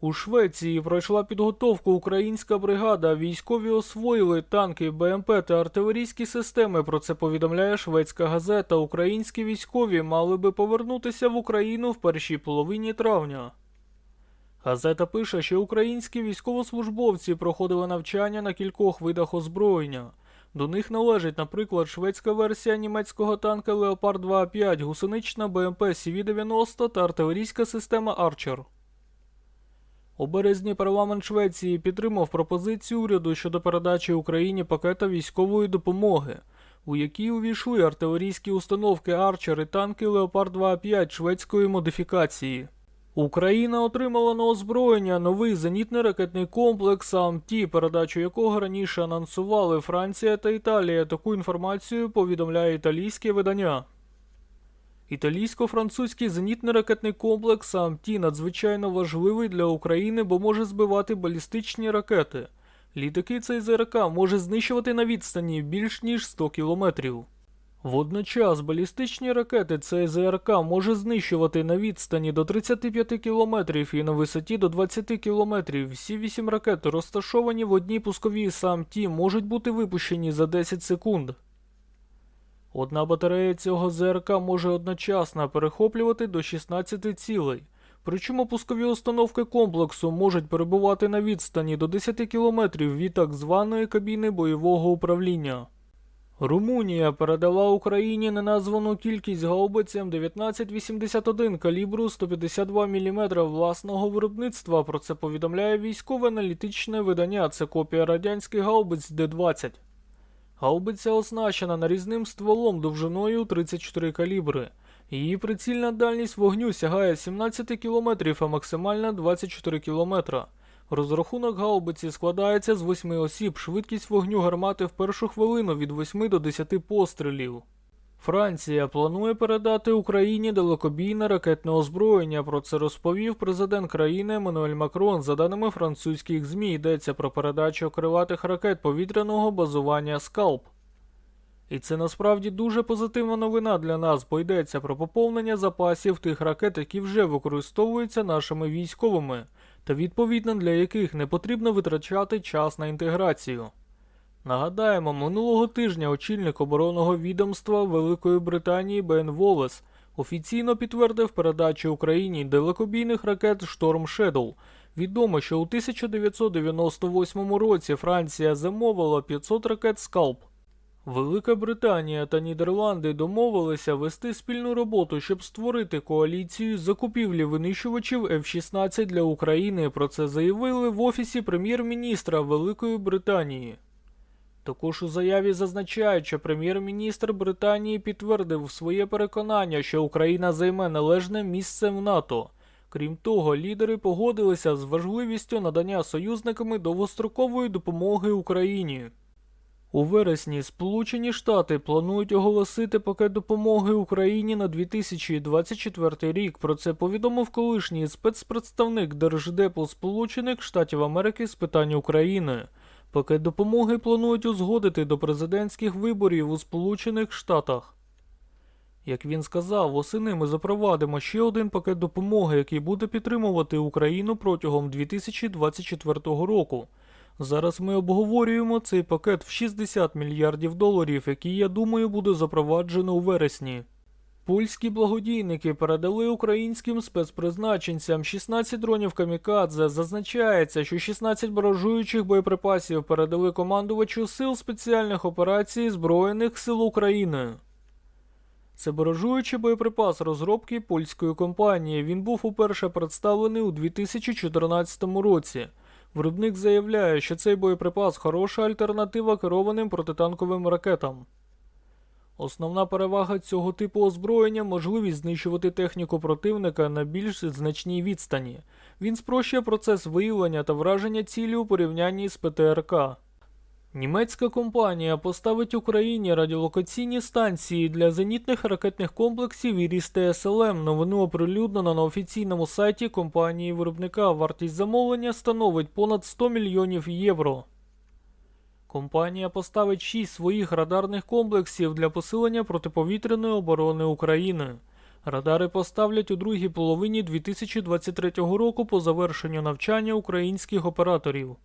У Швеції пройшла підготовку українська бригада. Військові освоїли танки, БМП та артилерійські системи. Про це повідомляє шведська газета. Українські військові мали би повернутися в Україну в першій половині травня. Газета пише, що українські військовослужбовці проходили навчання на кількох видах озброєння. До них належить, наприклад, шведська версія німецького танка Leopard 2A5, гусенична БМП CV-90 та артилерійська система Archer. У березні парламент Швеції підтримав пропозицію уряду щодо передачі Україні пакета військової допомоги, у якій увійшли артилерійські установки Арчер і танки Leopard 2A5 шведської модифікації. Україна отримала на озброєння новий зенітний ракетний комплекс АМТ, передачу якого раніше анонсували Франція та Італія. Таку інформацію повідомляє італійське видання. Італійсько-французький зенітний ракетний комплекс АМТ надзвичайно важливий для України, бо може збивати балістичні ракети. Літаки цей ЗРК може знищувати на відстані більш ніж 100 кілометрів. Водночас балістичні ракети цей ЗРК може знищувати на відстані до 35 кілометрів і на висоті до 20 кілометрів. Всі вісім ракет, розташовані в одній пусковій САМТ, можуть бути випущені за 10 секунд. Одна батарея цього ЗРК може одночасно перехоплювати до 16 цілей. Причому пускові установки комплексу можуть перебувати на відстані до 10 км від так званої кабіни бойового управління. Румунія передала Україні неназвану кількість гаубиць М1981 калібру 152 мм власного виробництва. Про це повідомляє військове аналітичне видання. Це копія радянських гаубиць Д-20. Гаубиця оснащена нарізним стволом довжиною 34 калібри. Її прицільна дальність вогню сягає 17 км, а максимальна 24 км. Розрахунок гаубиці складається з 8 осіб, швидкість вогню гармати в першу хвилину від 8 до 10 пострілів. Франція планує передати Україні далекобійне ракетне озброєння. Про це розповів президент країни Еммануель Макрон. За даними французьких ЗМІ, йдеться про передачу крилатих ракет повітряного базування Скалп. І це насправді дуже позитивна новина для нас, бо йдеться про поповнення запасів тих ракет, які вже використовуються нашими військовими, та відповідно для яких не потрібно витрачати час на інтеграцію. Нагадаємо, минулого тижня очільник оборонного відомства Великої Британії Бен Волес офіційно підтвердив передачу Україні далекобійних ракет Storm Shadow. Відомо, що у 1998 році Франція замовила 500 ракет Скалп. Велика Британія та Нідерланди домовилися вести спільну роботу, щоб створити коаліцію закупівлі винищувачів F-16 для України. Про це заявили в офісі прем'єр-міністра Великої Британії. Також у заяві зазначають, що прем'єр-міністр Британії підтвердив своє переконання, що Україна займе належне місце в НАТО. Крім того, лідери погодилися з важливістю надання союзниками довгострокової допомоги Україні. У вересні Сполучені Штати планують оголосити пакет допомоги Україні на 2024 рік. Про це повідомив колишній спецпредставник Держдепу Сполучених Штатів Америки з питань України. Пакет допомоги планують узгодити до президентських виборів у Сполучених Штатах. Як він сказав, восени ми запровадимо ще один пакет допомоги, який буде підтримувати Україну протягом 2024 року. Зараз ми обговорюємо цей пакет в 60 мільярдів доларів, який, я думаю, буде запроваджено у вересні. Польські благодійники передали українським спецпризначенцям 16 дронів камікадзе. Зазначається, що 16 баражуючих боєприпасів передали командувачу сил спеціальних операцій Збройних сил України. Це баражуючий боєприпас розробки польської компанії. Він був уперше представлений у 2014 році. Виробник заявляє, що цей боєприпас хороша альтернатива керованим протитанковим ракетам. Основна перевага цього типу озброєння можливість знищувати техніку противника на більш значній відстані. Він спрощує процес виявлення та враження цілі у порівнянні з ПТРК. Німецька компанія поставить Україні радіолокаційні станції для зенітних ракетних комплексів Іріс ТСЛМ. Новину оприлюднено на офіційному сайті компанії виробника. Вартість замовлення становить понад 100 мільйонів євро. Компанія поставить 6 своїх радарних комплексів для посилення протиповітряної оборони України. Радари поставлять у другій половині 2023 року по завершенню навчання українських операторів.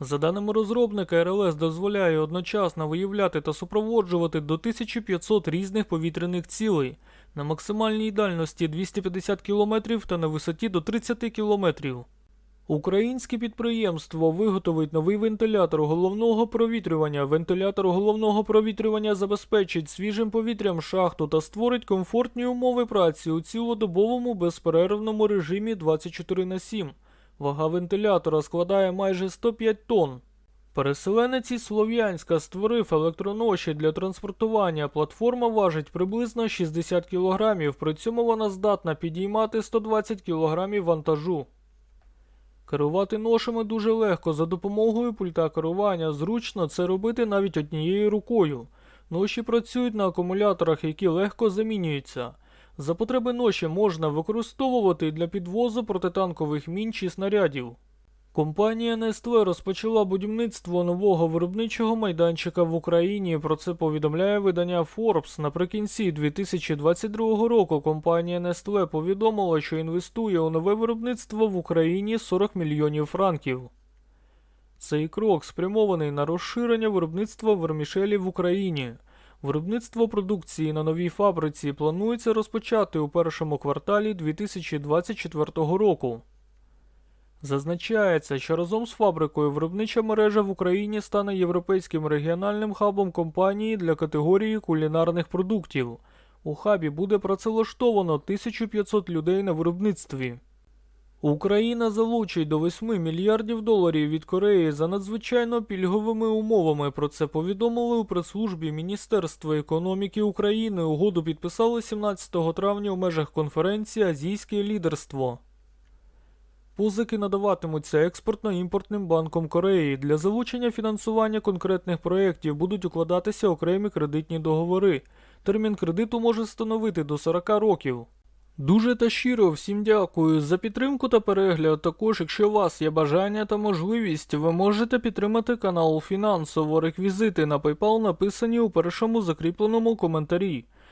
За даними розробника, РЛС дозволяє одночасно виявляти та супроводжувати до 1500 різних повітряних цілей на максимальній дальності 250 км та на висоті до 30 км. Українське підприємство виготовить новий вентилятор головного провітрювання. Вентилятор головного провітрювання забезпечить свіжим повітрям шахту та створить комфортні умови праці у цілодобовому безперервному режимі 24 на 7. Вага вентилятора складає майже 105 тонн. Переселенець із Слов'янська створив електроноші для транспортування. Платформа важить приблизно 60 кг, при цьому вона здатна підіймати 120 кг вантажу. Керувати ношами дуже легко за допомогою пульта керування. Зручно це робити навіть однією рукою. Ноші працюють на акумуляторах, які легко замінюються. За потреби ноші можна використовувати для підвозу протитанкових мін чи снарядів. Компанія Nestle розпочала будівництво нового виробничого майданчика в Україні. Про це повідомляє видання Forbes. Наприкінці 2022 року компанія Nestle повідомила, що інвестує у нове виробництво в Україні 40 мільйонів франків. Цей крок спрямований на розширення виробництва вермішелів в Україні. Виробництво продукції на новій фабриці планується розпочати у першому кварталі 2024 року. Зазначається, що разом з фабрикою виробнича мережа в Україні стане європейським регіональним хабом компанії для категорії кулінарних продуктів. У хабі буде працевлаштовано 1500 людей на виробництві. Україна залучить до 8 мільярдів доларів від Кореї за надзвичайно пільговими умовами. Про це повідомили у прес-службі Міністерства економіки України. Угоду підписали 17 травня у межах конференції Азійське лідерство. Позики надаватимуться експортно-імпортним банком Кореї. Для залучення фінансування конкретних проєктів будуть укладатися окремі кредитні договори. Термін кредиту може становити до 40 років. Дуже та щиро всім дякую за підтримку та перегляд. Також, якщо у вас є бажання та можливість, ви можете підтримати канал фінансово. Реквізити на PayPal написані у першому закріпленому коментарі.